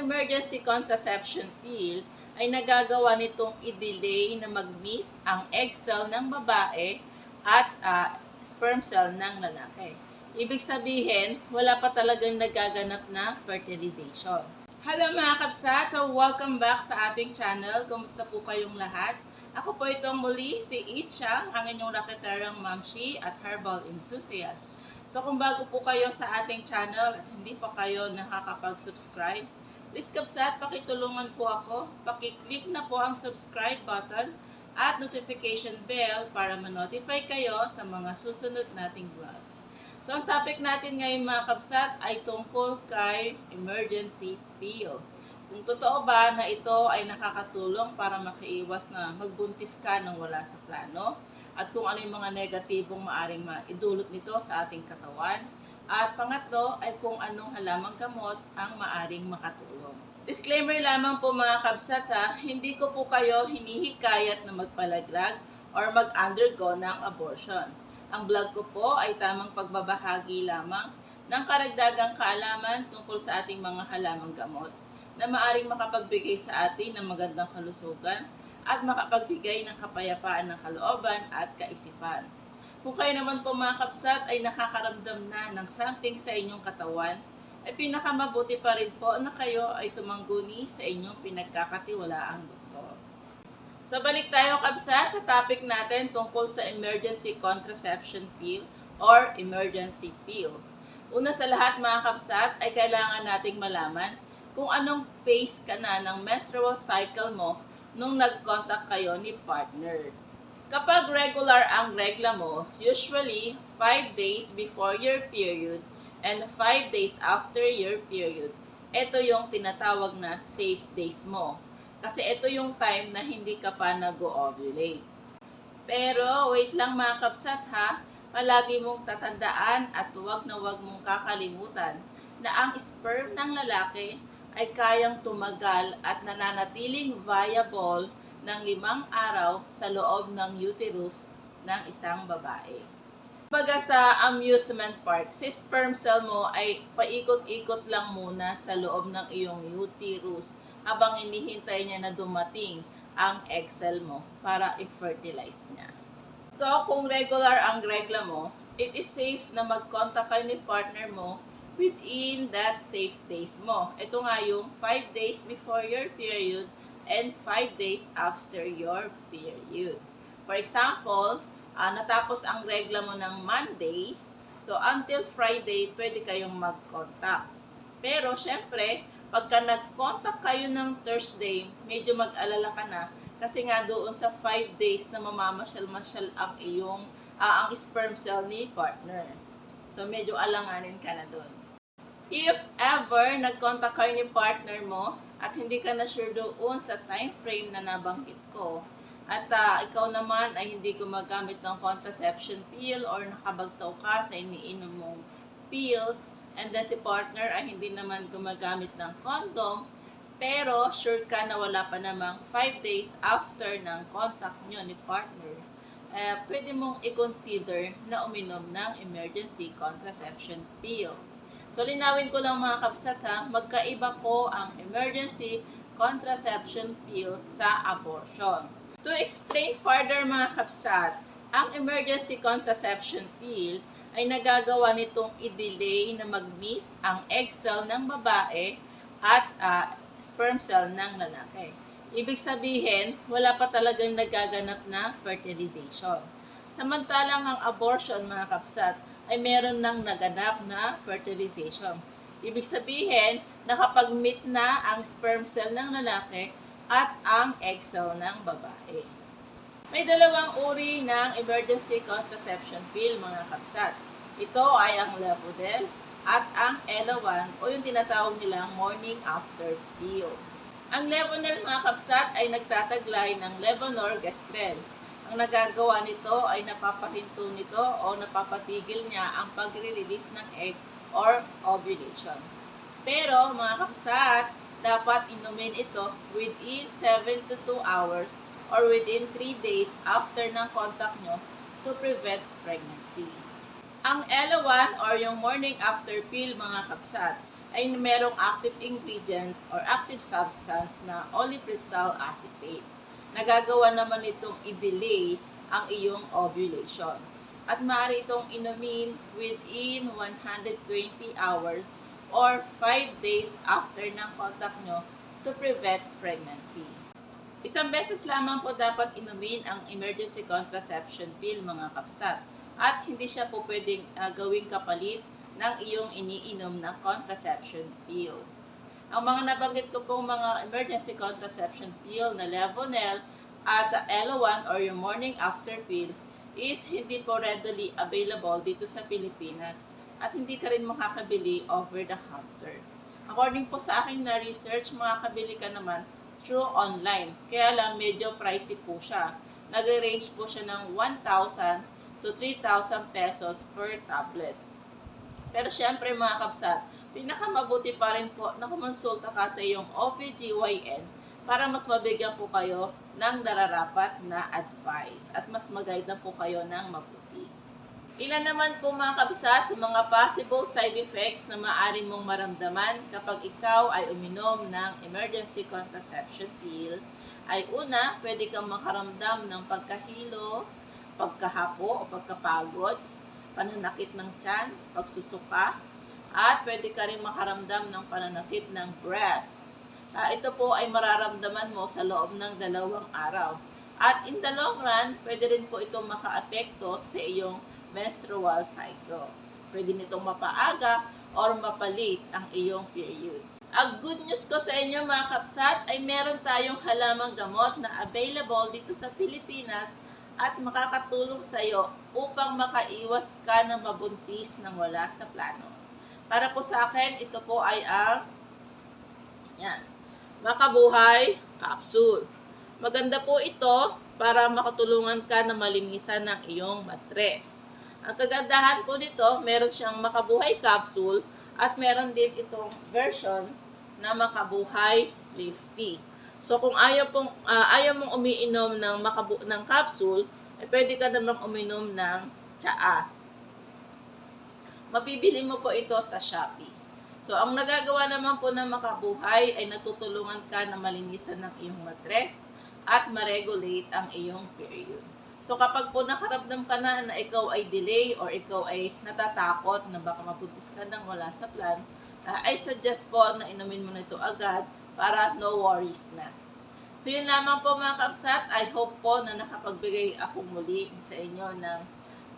emergency contraception pill ay nagagawa nitong i-delay na mag-meet ang egg cell ng babae at ah, sperm cell ng lalaki. Ibig sabihin, wala pa talagang nagaganap na fertilization. Hello mga kapsat! So welcome back sa ating channel. Kumusta po kayong lahat? Ako po itong muli, si Ichang, ang inyong raketerang mamshi at herbal enthusiast. So kung bago po kayo sa ating channel at hindi pa kayo nakakapag-subscribe, please kapsat, pakitulungan po ako. Pakiclick na po ang subscribe button at notification bell para ma-notify kayo sa mga susunod nating vlog. So ang topic natin ngayon mga kapsat ay tungkol kay emergency pill. Kung totoo ba na ito ay nakakatulong para makaiwas na magbuntis ka nang wala sa plano at kung ano yung mga negatibong maaring maidulot nito sa ating katawan. At pangatlo ay kung anong halamang gamot ang maaring makatulong. Disclaimer lamang po mga kabsat ha, hindi ko po kayo hinihikayat na magpalaglag or mag-undergo ng abortion. Ang vlog ko po ay tamang pagbabahagi lamang ng karagdagang kaalaman tungkol sa ating mga halamang gamot na maaring makapagbigay sa atin ng magandang kalusugan at makapagbigay ng kapayapaan ng kalooban at kaisipan. Kung kayo naman po mga kapsat ay nakakaramdam na ng something sa inyong katawan, ay pinakamabuti pa rin po na kayo ay sumangguni sa inyong pinagkakatiwalaang doktor. So balik tayo kapsat sa topic natin tungkol sa emergency contraception pill or emergency pill. Una sa lahat mga kapsat ay kailangan nating malaman kung anong phase ka na ng menstrual cycle mo nung nag-contact kayo ni partner. Kapag regular ang regla mo, usually 5 days before your period and 5 days after your period, ito yung tinatawag na safe days mo. Kasi ito yung time na hindi ka pa nag-ovulate. Pero wait lang mga kapsat ha, palagi mong tatandaan at huwag na huwag mong kakalimutan na ang sperm ng lalaki ay kayang tumagal at nananatiling viable ng limang araw sa loob ng uterus ng isang babae. Baga sa amusement park, si sperm cell mo ay paikot-ikot lang muna sa loob ng iyong uterus habang hinihintay niya na dumating ang egg cell mo para i-fertilize niya. So, kung regular ang regla mo, it is safe na mag-contact kayo ni partner mo within that safe days mo. Ito nga yung 5 days before your period and 5 days after your period. For example, ah, natapos ang regla mo ng Monday, so until Friday, pwede kayong mag-contact. Pero, syempre, pagka nag-contact kayo ng Thursday, medyo mag-alala ka na kasi nga doon sa 5 days na mamamasyal-masyal ang iyong, ah, ang sperm cell ni partner. So, medyo alanganin ka na doon. If ever nag-contact kayo ni partner mo at hindi ka na sure doon sa time frame na nabanggit ko, at ah, ikaw naman ay hindi gumagamit ng contraception pill or nakabagtaw ka sa iniinom mong pills, and then si partner ay hindi naman gumagamit ng condom, pero sure ka na wala pa namang 5 days after ng contact nyo ni partner, eh, pwede mong i-consider na uminom ng emergency contraception pill. So, linawin ko lang mga kapsat ha, magkaiba po ang emergency contraception pill sa abortion. To explain further mga kapsat, ang emergency contraception pill ay nagagawa nitong i-delay na mag-meet ang egg cell ng babae at ah, sperm cell ng lalaki. Ibig sabihin, wala pa talagang nagaganap na fertilization. Samantalang ang abortion, mga kapsat, ay meron ng naganap na fertilization. Ibig sabihin, nakapag-meet na ang sperm cell ng lalaki at ang egg cell ng babae. May dalawang uri ng emergency contraception pill, mga kapsat. Ito ay ang Levudel at ang Elawan o yung tinatawag nilang morning after pill. Ang Levonel mga kapsat ay nagtataglay ng levonorgestrel. Ang nagagawa nito ay napapahinto nito o napapatigil niya ang pagre-release ng egg or ovulation. Pero mga kapsat, dapat inumin ito within 7 to 2 hours or within 3 days after ng contact nyo to prevent pregnancy. Ang Elawan or yung morning after pill mga kapsat ay merong active ingredient or active substance na olipristal acetate. Nagagawa naman itong i-delay ang iyong ovulation. At maaari itong inumin within 120 hours or 5 days after ng contact nyo to prevent pregnancy. Isang beses lamang po dapat inumin ang emergency contraception pill mga kapsat at hindi siya po pwedeng ah, gawing kapalit ng iyong iniinom na contraception pill. Ang mga nabanggit ko pong mga emergency contraception pill na Levonel at Elo1 or yung morning after pill is hindi po readily available dito sa Pilipinas at hindi ka rin makakabili over the counter. According po sa aking na research, makakabili ka naman through online. Kaya lang medyo pricey po siya. Nagre-range po siya ng 1,000 to 3,000 pesos per tablet. Pero syempre mga kapsat, pinakamabuti pa rin po na kumonsulta ka sa iyong OPGYN para mas mabigyan po kayo ng nararapat na advice at mas mag-guide na po kayo ng mabuti. Ilan naman po mga kabsat sa mga possible side effects na maaari mong maramdaman kapag ikaw ay uminom ng emergency contraception pill ay una, pwede kang makaramdam ng pagkahilo, pagkahapo o pagkapagod, pananakit ng tiyan, pagsusuka, at pwede ka rin makaramdam ng pananakit ng breast. Ah, ito po ay mararamdaman mo sa loob ng dalawang araw. At in the long run, pwede rin po itong makaapekto sa iyong menstrual cycle. Pwede nitong mapaaga or mapalit ang iyong period. Ang good news ko sa inyo mga kapsat ay meron tayong halamang gamot na available dito sa Pilipinas at makakatulong sa iyo upang makaiwas ka ng mabuntis nang wala sa plano. Para po sa akin, ito po ay ang yan, Makabuhay Capsule. Maganda po ito para makatulungan ka na malinisan ng iyong matres. Ang kagandahan po nito, meron siyang makabuhay capsule at meron din itong version na makabuhay leaf tea. So kung ayaw, pong, ah, ayaw mong umiinom ng, makabu- ng capsule, eh, pwede ka namang uminom ng tsaa. Mapibili mo po ito sa Shopee. So, ang nagagawa naman po ng makabuhay ay natutulungan ka na malinisan ng iyong matres at ma-regulate ang iyong period. So, kapag po nakaramdam ka na na ikaw ay delay or ikaw ay natatakot na baka mabuntis ka nang wala sa plan, ah, I suggest po na inumin mo na ito agad para no worries na. So, yun lamang po mga kapsat. I hope po na nakapagbigay ako muli sa inyo ng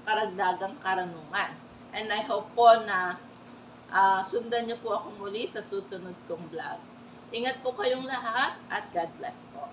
karagdagang karanungan. And I hope po na ah, sundan niyo po ako muli sa susunod kong vlog. Ingat po kayong lahat at God bless po.